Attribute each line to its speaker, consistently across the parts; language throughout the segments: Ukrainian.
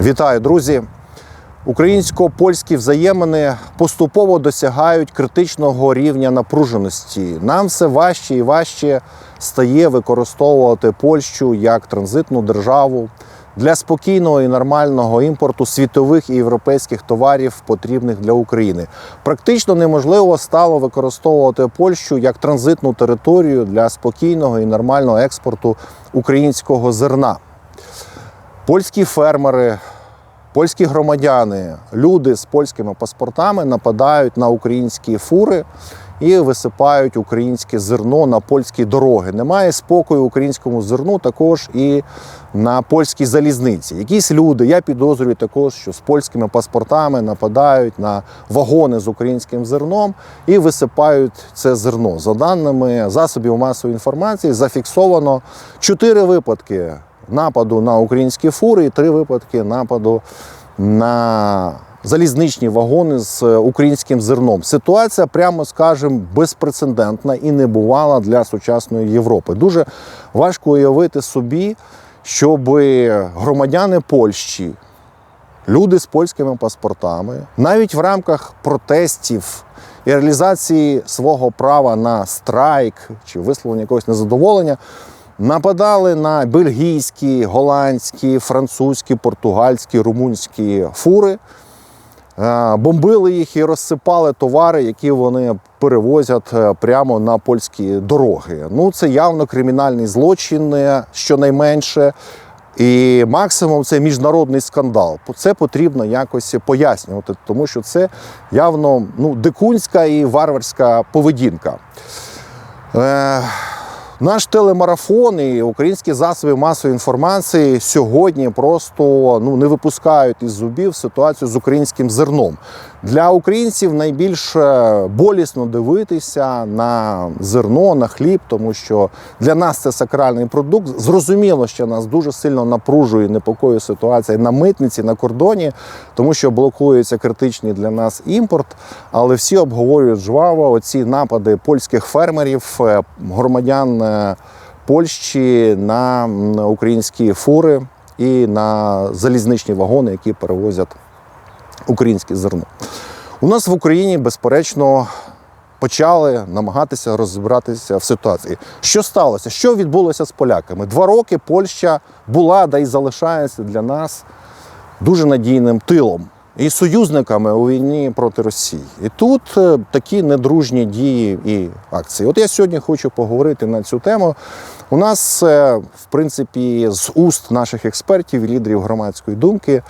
Speaker 1: Вітаю, друзі! Українсько-польські взаємини поступово досягають критичного рівня напруженості. Нам все важче і важче стає використовувати Польщу як транзитну державу для спокійного і нормального імпорту світових і європейських товарів, потрібних для України. Практично неможливо стало використовувати Польщу як транзитну територію для спокійного і нормального експорту українського зерна. Польські фермери, польські громадяни, люди з польськими паспортами нападають на українські фури і висипають українське зерно на польські дороги. Немає спокою українському зерну також і на польській залізниці. Якісь люди, я підозрюю також, що з польськими паспортами нападають на вагони з українським зерном і висипають це зерно. За даними засобів масової інформації, зафіксовано чотири випадки нападу на українські фури і три випадки нападу на залізничні вагони з українським зерном. Ситуація, прямо скажемо, безпрецедентна і не бувала для сучасної Європи. Дуже важко уявити собі, щоб громадяни Польщі, люди з польськими паспортами, навіть в рамках протестів і реалізації свого права на страйк чи висловлення якогось незадоволення. Нападали на бельгійські, голландські, французькі, португальські, румунські фури, е, бомбили їх і розсипали товари, які вони перевозять е, прямо на польські дороги. Ну, це явно кримінальний злочин, е, щонайменше. І максимум це міжнародний скандал. Це потрібно якось пояснювати, тому що це явно ну, дикунська і варварська поведінка. Наш телемарафон і українські засоби масової інформації сьогодні просто ну, не випускають із зубів ситуацію з українським зерном. Для українців найбільш е, болісно дивитися на зерно, на хліб, тому що для нас це сакральний продукт. Зрозуміло, що нас дуже сильно напружує, непокоює ситуація на митниці, на кордоні, тому що блокується критичний для нас імпорт. Але всі обговорюють жваво оці напади польських фермерів, е, громадян е, Польщі на українські фури і на залізничні вагони, які перевозять українське зерно. У нас в Україні, безперечно, почали намагатися розібратися в ситуації. Що сталося? Що відбулося з поляками? Два роки Польща була да й залишається для нас дуже надійним тилом і союзниками у війні проти Росії. І тут е, такі недружні дії і акції. От я сьогодні хочу поговорити на цю тему. У нас, е, в принципі, з уст наших експертів і лідерів громадської думки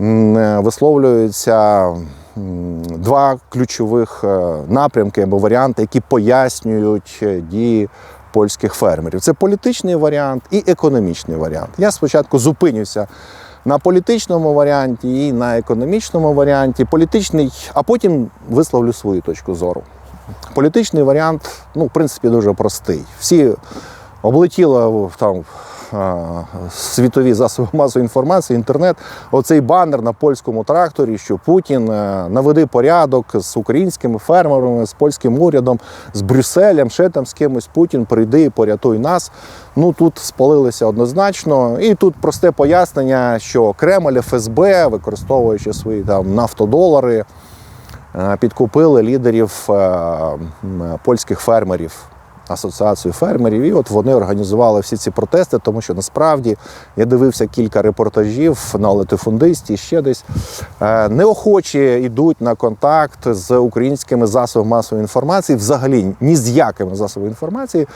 Speaker 1: висловлюються два ключових е, напрямки або варіанти, які пояснюють е, дії польських фермерів. Це політичний варіант і економічний варіант. Я спочатку зупинюся на політичному варіанті і на економічному варіанті. Політичний, а потім висловлю свою точку зору. Політичний варіант, ну, в принципі, дуже простий. Всі облетіло там світові засоби масової інформації, інтернет, оцей банер на польському тракторі, що Путін е, наведи порядок з українськими фермерами, з польським урядом, з Брюсселем, ще там з кимось Путін прийди і порятуй нас. Ну тут спалилися однозначно. І тут просте пояснення, що Кремль, ФСБ, використовуючи свої там нафтодолари, е, підкупили лідерів е, польських фермерів. Асоціацію фермерів, і от вони організували всі ці протести, тому що насправді я дивився кілька репортажів на латифундисті, ще десь е, неохочі йдуть на контакт з українськими засобами масової інформації, взагалі ні з якими засобами інформації.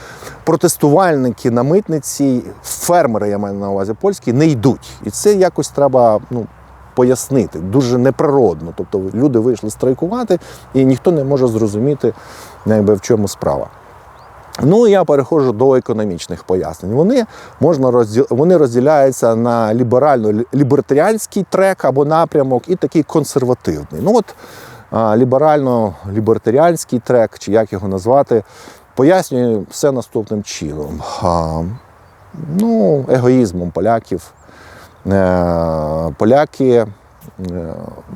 Speaker 1: Протестувальники на митниці, фермери, я маю на увазі польські, не йдуть. І це якось треба ну, пояснити. Дуже неприродно. Тобто люди вийшли страйкувати, і ніхто не може зрозуміти, якби, в чому справа. Ну, я переходжу до економічних пояснень. Вони можна розділ... вони розділяються на ліберально-лібертаріанський трек або напрямок і такий консервативний. Ну от ліберально-лібертаріанський трек, чи як його назвати, пояснює все наступним чином. А, ну, егоїзмом поляків. Е, Поляки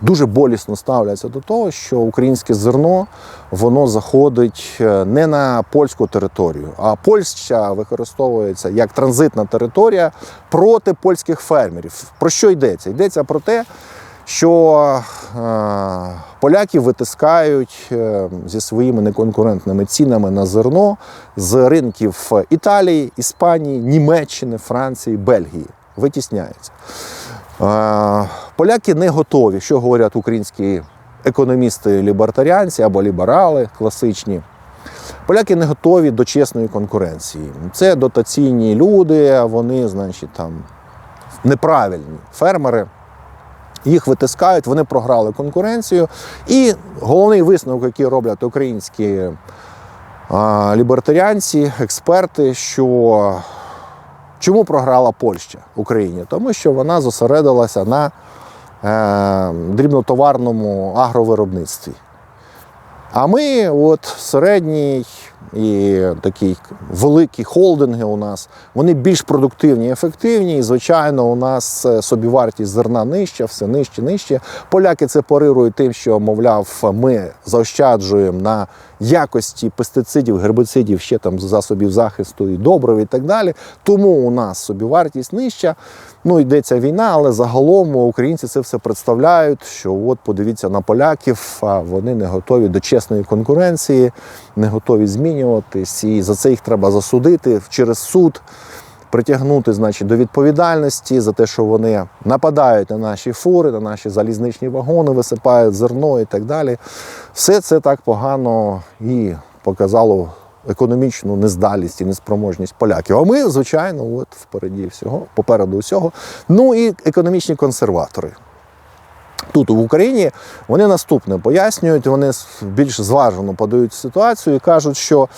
Speaker 1: дуже болісно ставляться до того, що українське зерно воно заходить е, не на польську територію, а Польща використовується як транзитна територія проти польських фермерів. Про що йдеться? Йдеться про те, що е, поляки витискають е, зі своїми неконкурентними цінами на зерно з ринків Італії, Іспанії, Німеччини, Франції, Бельгії. Витісняються. Поляки не готові, що говорять українські економісти лібертаріанці або ліберали класичні. Поляки не готові до чесної конкуренції. Це дотаційні люди, вони, значить, там неправильні фермери. Їх витискають, вони програли конкуренцію. І головний висновок, який роблять українські а, лібертаріанці, експерти, що чому програла Польща Україні? Тому що вона зосередилася на дрібнотоварному агровиробництві. А ми, от середній і такі великі холдинги у нас, вони більш продуктивні і ефективні. І, звичайно, у нас е, собівартість зерна нижча, все нижче, нижче. Поляки це парирують тим, що, мовляв, ми заощаджуємо на якості пестицидів, гербицидів, ще там засобів захисту і добрив і так далі. Тому у нас собівартість нижча. Ну, йдеться війна, але загалом українці це все представляють. Що от подивіться на поляків, а вони не готові до чесної конкуренції, не готові змінюватись. І за це їх треба засудити через суд, притягнути, значить, до відповідальності за те, що вони нападають на наші фури, на наші залізничні вагони, висипають зерно і так далі. Все це так погано і показало економічну нездалість і неспроможність поляків. А ми, звичайно, от впереді всього, попереду усього. Ну і економічні консерватори. Тут в Україні вони наступне пояснюють, вони більш зважено подають ситуацію і кажуть, що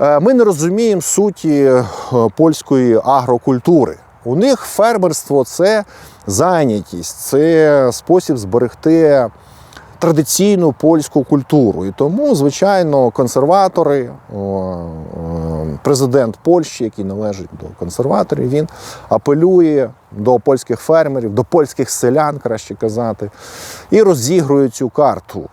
Speaker 1: е, ми не розуміємо суті е, польської агрокультури. У них фермерство це зайнятість, це спосіб зберегти традиційну польську культуру. І тому, звичайно, консерватори, президент Польщі, який належить до консерваторів, він апелює до польських фермерів, до польських селян, краще казати, і розігрує цю карту.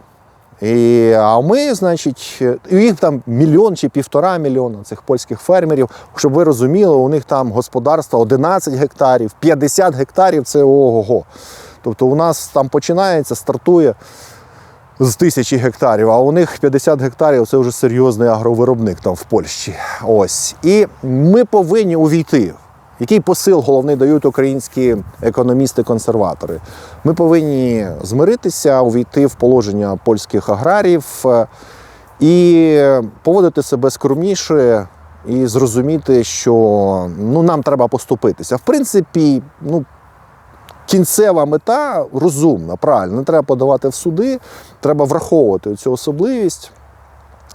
Speaker 1: І, а ми, значить, їх там мільйон чи півтора мільйона цих польських фермерів, щоб ви розуміли, у них там господарства 11 гектарів, 50 гектарів це ого-го. Тобто у нас там починається, стартує з тисячі гектарів, а у них 50 гектарів це вже серйозний агровиробник там в Польщі. Ось. І ми повинні увійти. Який посил головний дають українські економісти-консерватори? Ми повинні змиритися, увійти в положення польських аграрів е, і поводити себе скромніше і зрозуміти, що ну, нам треба поступитися. В принципі, ну, кінцева мета розумна, правильно, не треба подавати в суди, треба враховувати цю особливість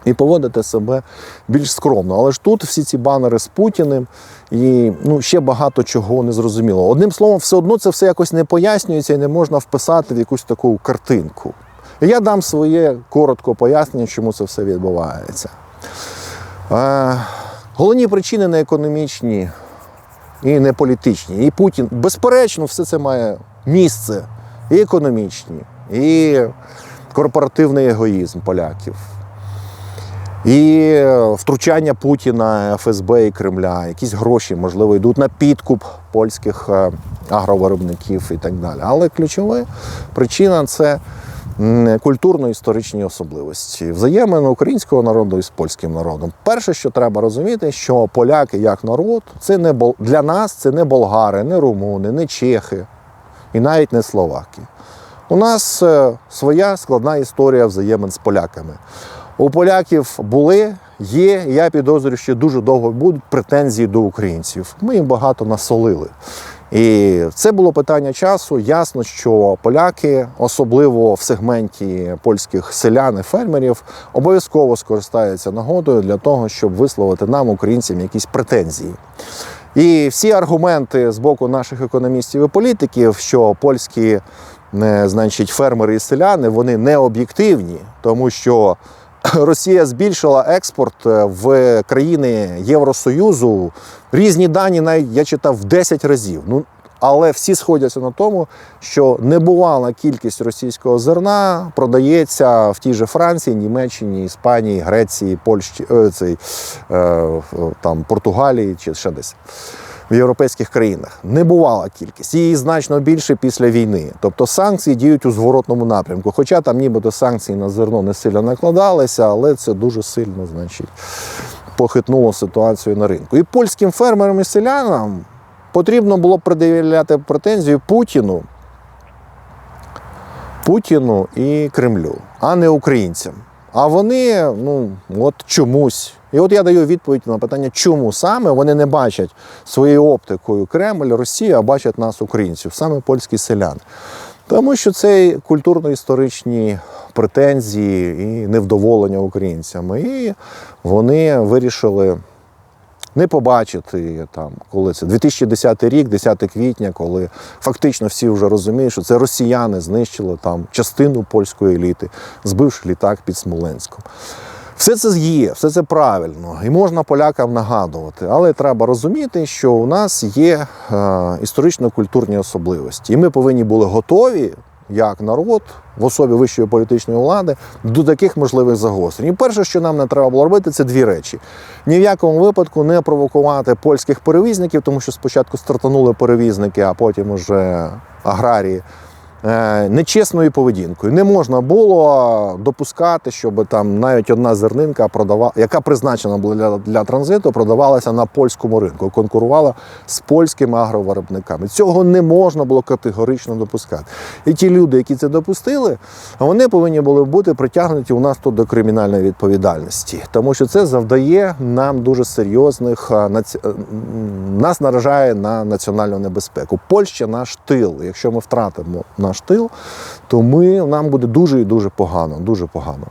Speaker 1: і поводити себе більш скромно. Але ж тут всі ці банери з Путіним і ну, ще багато чого не зрозуміло. Одним словом, все одно це все якось не пояснюється і не можна вписати в якусь таку картинку. Я дам своє коротко пояснення, чому це все відбувається. Е, головні причини не економічні і не політичні. І Путін, безперечно, все це має місце і економічні, і корпоративний егоїзм поляків, і втручання Путіна, ФСБ і Кремля, якісь гроші, можливо, йдуть на підкуп польських е, агровиробників і так далі. Але ключова причина це культурно-історичні особливості взаємини українського народу із польським народом. Перше, що треба розуміти, що поляки як народ, це не бол- для нас це не болгари, не румуни, не чехи і навіть не словаки. У нас е, своя складна історія взаємин з поляками. У поляків були, є, я підозрюю, що дуже довго будуть претензії до українців. Ми їм багато насолили. І це було питання часу. Ясно, що поляки, особливо в сегменті польських селян і фермерів, обов'язково скористаються нагодою для того, щоб висловити нам, українцям, якісь претензії. І всі аргументи з боку наших економістів і політиків, що польські е, значить, фермери і селяни вони не об'єктивні, тому що Росія збільшила експорт е, в країни Євросоюзу. Різні дані навіть я читав в 10 разів. Ну Але всі сходяться на тому, що небувала кількість російського зерна продається в тій же Франції, Німеччині, Іспанії, Греції, Польщі, е, цей, е, там, Португалії чи ще десь. В європейських країнах не бувала кількість. Її значно більше після війни. Тобто санкції діють у зворотному напрямку. Хоча там нібито санкції на зерно не сильно накладалися, але це дуже сильно, значить, похитнуло ситуацію на ринку. І польським фермерам і селянам потрібно було пред'являти претензію Путіну, Путіну і Кремлю, а не українцям. А вони, ну, от чомусь. І от я даю відповідь на питання, чому саме вони не бачать своєю оптикою Кремль, Росію, а бачать нас, українців, саме польські селяни. Тому що це культурно-історичні претензії і невдоволення українцями. І вони вирішили не побачити там, коли це 2010 рік, 10 квітня, коли фактично всі вже розуміють, що це росіяни знищили там частину польської еліти, збивши літак під Смоленськом. Все це є, все це правильно, і можна полякам нагадувати, але треба розуміти, що у нас є е, історично-культурні особливості, і ми повинні були готові, як народ, в особі вищої політичної влади, до таких можливих загострень. І перше, що нам не треба було робити, це дві речі: ні в якому випадку не провокувати польських перевізників, тому що спочатку стартанули перевізники, а потім уже аграрії. Е, Нечесною поведінкою не можна було допускати, щоб там навіть одна зернинка продавала, яка призначена була для, для транзиту, продавалася на польському ринку, конкурувала з польськими агровиробниками. Цього не можна було категорично допускати. І ті люди, які це допустили, вони повинні були бути притягнуті у нас тут до кримінальної відповідальності, тому що це завдає нам дуже серйозних е, м, нас наражає на національну небезпеку. Польща наш тил. Якщо ми втратимо наш тил, то ми нам буде дуже і дуже погано. Дуже погано.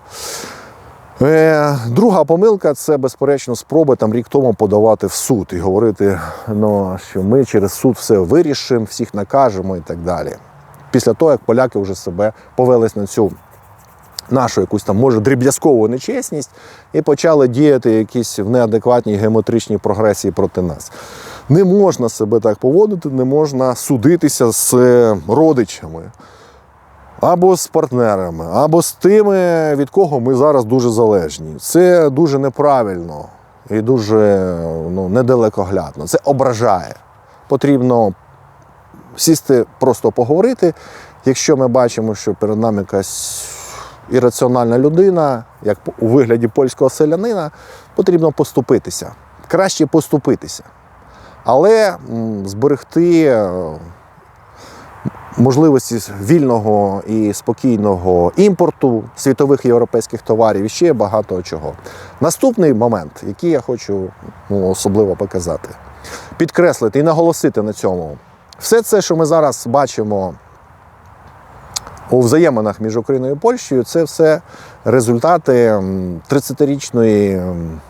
Speaker 1: Е, Друга помилка це безперечно спроба там рік тому подавати в суд і говорити, ну, що ми через суд все вирішимо, всіх накажемо і так далі. Після того, як поляки вже себе повелись на цю нашу якусь там, може, дріб'язкову нечесність і почали діяти якісь в неадекватній геометричній прогресії проти нас. Не можна себе так поводити, не можна судитися з е, родичами або з партнерами, або з тими, від кого ми зараз дуже залежні. Це дуже неправильно і дуже ну, недалекоглядно. Це ображає. Потрібно сісти, просто поговорити. Якщо ми бачимо, що перед нами якась ірраціональна людина, як у вигляді польського селянина, потрібно поступитися. Краще поступитися. Але зберегти е, можливості вільного і спокійного імпорту світових європейських товарів і ще багато чого. Наступний момент, який я хочу ну, особливо показати, підкреслити і наголосити на цьому. Все це, що ми зараз бачимо у взаєминах між Україною і Польщею, це все результати 30-річної м,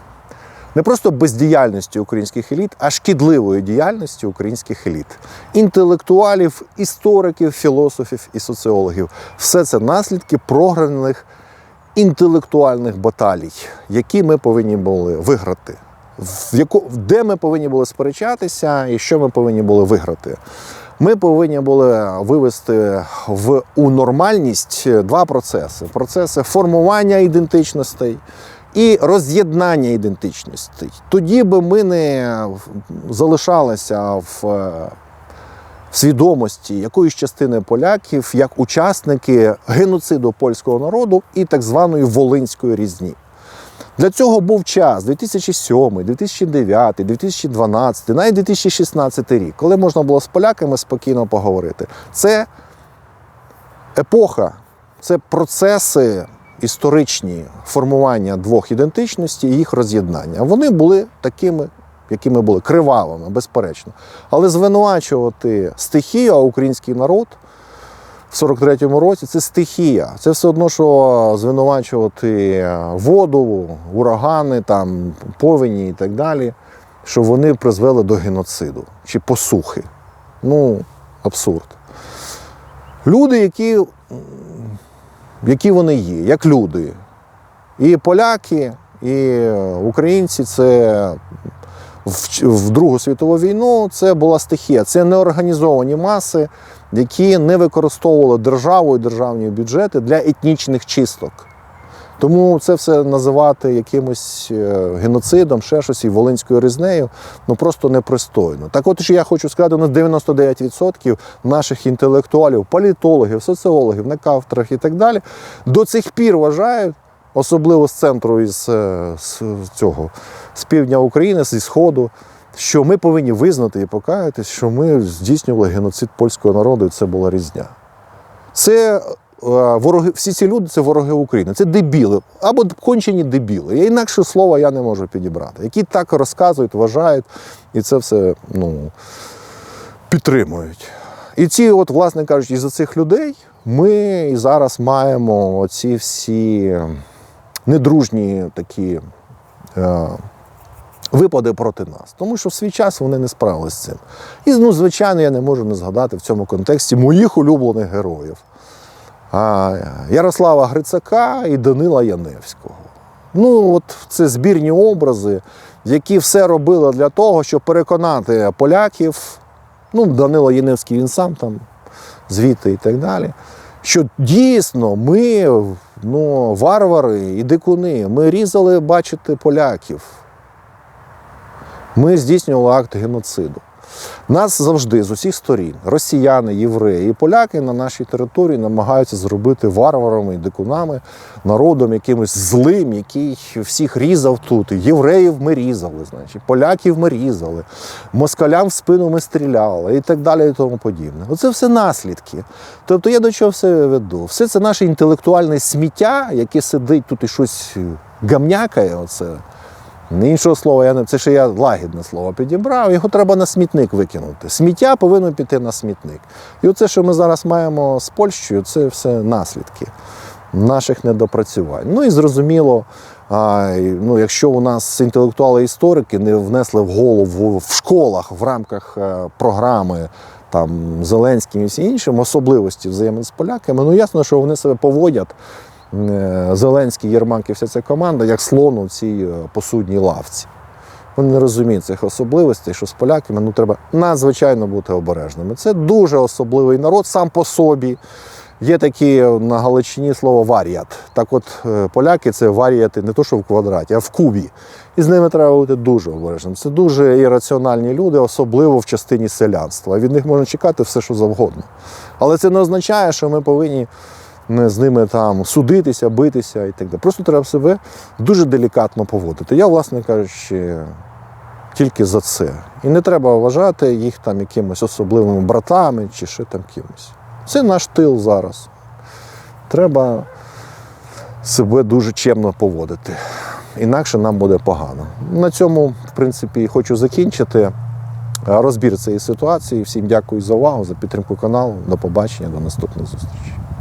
Speaker 1: не просто бездіяльності українських еліт, а шкідливої діяльності українських еліт, інтелектуалів, істориків, філософів і соціологів. Все це наслідки програних інтелектуальних баталій, які ми повинні були виграти. В яку, де ми повинні були сперечатися і що ми повинні були виграти. Ми повинні були вивести в у нормальність два процеси: процеси формування ідентичностей і роз'єднання ідентичностей. Тоді би ми не залишалися в е, свідомості якоїсь частини поляків як учасники геноциду польського народу і так званої Волинської різні. Для цього був час 2007, 2009, 2012, навіть 2016 рік, коли можна було з поляками спокійно поговорити. Це епоха, це процеси історичні формування двох ідентичностей і їх роз'єднання. Вони були такими, якими були кривавими, безперечно. Але звинувачувати стихію, а український народ в 43-му році це стихія. Це все одно, що звинувачувати воду, урагани, там, повені і так далі, що вони призвели до геноциду чи посухи. Ну, абсурд. Люди, які, які вони є, як люди. І поляки, і українці це в, в Другу світову війну це була стихія, це неорганізовані маси, які не використовували державу і державні бюджети для етнічних чисток. Тому це все називати якимось е, геноцидом, ще щось і волинською різнею, ну просто непристойно. Так от що я хочу сказати, у нас 99% наших інтелектуалів, політологів, соціологів на кафедрах і так далі до цих пір вважають, особливо з центру із е, з цього з півдня України, зі сходу. Що ми повинні визнати і покаятись, що ми здійснювали геноцид польського народу, і це була різня. Це вороги, всі ці люди це вороги України. Це дебіли або кончені дебіли. Я інакше слова я не можу підібрати, які так розказують, вважають, і це все ну, підтримують. І ці, от, власне кажучи, із цих людей ми і зараз маємо оці всі недружні такі. Е, Випади проти нас, тому що в свій час вони не справилися з цим. І, ну, звичайно, я не можу не згадати в цьому контексті моїх улюблених героїв. Ярослава Грицака і Данила Яневського. Ну, от це збірні образи, які все робили для того, щоб переконати поляків. Ну, Данило Яневський він сам там звідти і так далі. Що дійсно ми ну, варвари і дикуни, ми різали, бачите, поляків. Ми здійснювали акт геноциду. Нас завжди з усіх сторін, росіяни, євреї і поляки на нашій території намагаються зробити варварами і дикунами, народом якимось злим, який всіх різав тут. Євреїв ми різали, значить, поляків ми різали, москалям в спину ми стріляли і так далі, і тому подібне. Оце все наслідки. Тобто я до чого все веду? Все це наше інтелектуальне сміття, яке сидить тут і щось гамнякає. Оце. Іншого слова, я не це ще я лагідне слово підібрав. Його треба на смітник викинути. Сміття повинно піти на смітник. І оце, що ми зараз маємо з Польщею, це все наслідки наших недопрацювань. Ну і зрозуміло, а, ну, якщо у нас інтелектуали-історики не внесли в голову в школах в рамках е, програми там Зеленським і всім іншим особливості взаємин з поляками, ну ясно, що вони себе поводять. Е, Зеленський, Єрмак і вся ця команда, як слон у цій е, посудній лавці. Вони не розуміють цих особливостей, що з поляками ну, треба надзвичайно бути обережними. Це дуже особливий народ сам по собі. Є такі на Галичині слово варіат. Так от е, поляки це варіати не то, що в квадраті, а в кубі. І з ними треба бути дуже обережним. Це дуже ірраціональні люди, особливо в частині селянства. Від них можна чекати все, що завгодно. Але це не означає, що ми повинні з ними там судитися, битися і так далі. Просто треба себе дуже делікатно поводити. Я, власне кажучи, тільки за це. І не треба вважати їх там якимось особливими братами чи ще там кимось. Це наш тил зараз. Треба себе дуже чемно поводити. Інакше нам буде погано. На цьому, в принципі, хочу закінчити розбір цієї ситуації. Всім дякую за увагу, за підтримку каналу. До побачення, до наступних зустрічей.